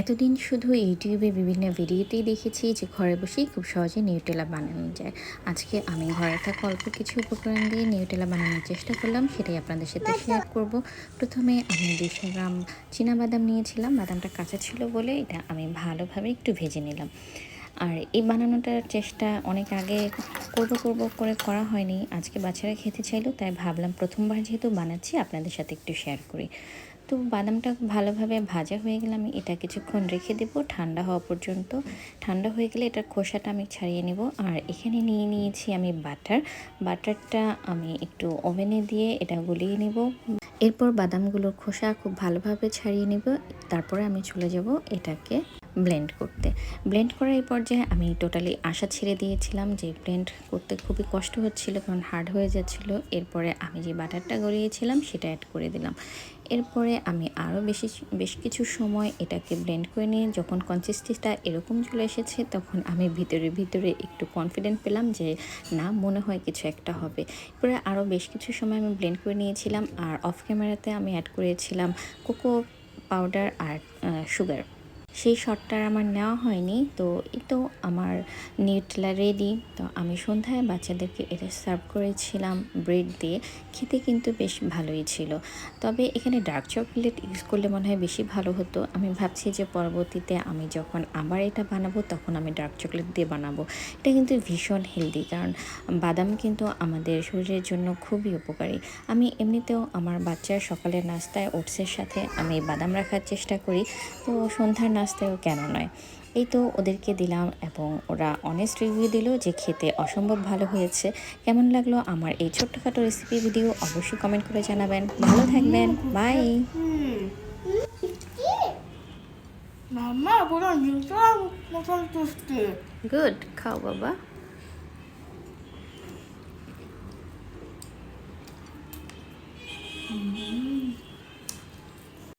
এতদিন শুধু ইউটিউবে বিভিন্ন ভিডিওতেই দেখেছি যে ঘরে বসেই খুব সহজে নিউটেলা বানানো যায়। আজকে আমি ঘরে থাকা অল্প কিছু উপকরণ দিয়ে নিউটেলা বানানোর চেষ্টা করলাম, সেটাই আপনাদের সাথে শেয়ার করব। প্রথমে আমি দুশো গ্রাম বাদাম নিয়েছিলাম, বাদামটা কাঁচা ছিল বলে এটা আমি ভালোভাবে একটু ভেজে নিলাম। আর এই বানানোটার চেষ্টা অনেক আগে করব করব করে করা হয়নি, আজকে বাচ্চারা খেতে চাইলো, তাই ভাবলাম প্রথমবার যেহেতু বানাচ্ছি, আপনাদের সাথে একটু শেয়ার করি। তো বাদামটা ভালোভাবে ভাজা হয়ে গেলে আমি এটা কিছুক্ষণ রেখে দেব ঠান্ডা হওয়া পর্যন্ত। ঠান্ডা হয়ে গেলে এটার খোসাটা আমি ছাড়িয়ে নেব। আর এখানে নিয়ে নিয়েছি আমি বাটার। বাটারটা আমি একটু ওভেনে দিয়ে এটা গলিয়ে নেব। এরপর বাদামগুলোর খোসা খুব ভালোভাবে ছাড়িয়ে নেব। তারপরে আমি চলে যাব এটাকে ব্লেন্ড করতে। ব্লেন্ড করার এই পর্যায়ে আমি টোটালি আশা ছেড়ে দিয়েছিলাম যে ব্লেন্ড করতে খুবই কষ্ট হচ্ছিল, কারণ হার্ড হয়ে যাচ্ছিল। এরপরে আমি যে বাটারটা গলিয়েছিলাম সেটা অ্যাড করে দিলাম। এরপরে আমি আরও বেশি, বেশ কিছু সময় এটাকে ব্লেন্ড করে নিয়ে যখন কনসিস্টেন্সিটা এরকম চলে এসেছে, তখন আমি ভিতরে ভিতরে একটু কনফিডেন্ট পেলাম যে না, মনে হয় কিছু একটা হবে। এরপরে আরও বেশ কিছু সময় আমি ব্লেন্ড করে নিয়েছিলাম আর অফ ক্যামেরাতে আমি অ্যাড করেছিলাম কোকো পাউডার আর সুগার সেই শটটা আমার নেওয়া হয়নি। তো এই তো আমার নিউটলা রেডি তো আমি সন্ধ্যায় বাচ্চাদেরকে এটা সার্ভ করেছিলাম ব্রেড দিয়ে। খেতে কিন্তু বেশ ভালোই ছিল। তবে এখানে ডার্ক চকলেট ইউজ করলে মনে হয় বেশি ভালো হতো। আমি ভাবছি যে পরবর্তীতে আমি যখন আবার এটা বানাবো, তখন আমি ডার্ক চকলেট দিয়ে বানাবো। এটা কিন্তু ভীষণ হেলদি কারণ বাদাম কিন্তু আমাদের শরীরের জন্য খুবই উপকারী। আমি এমনিতেও আমার বাচ্চার সকালের নাস্তায় ওটসের সাথে আমি বাদাম রাখার চেষ্টা করি। তো সন্ধ্যার নাস্তায়ও কেন নয়। এই তো ওদেরকে দিলাম এবং ওরা অনেস্ট রিভিউ দিল যে খেতে অসম্ভব ভালো হয়েছে। কেমন লাগল আমার এই ছোট্টখাটো রেসিপি ভিডিও অবশ্যই কমেন্ট করে জানাবেন। ভালো থাকবেন। বাই মাম্মা পুরো মতন গুড খাও বাবা।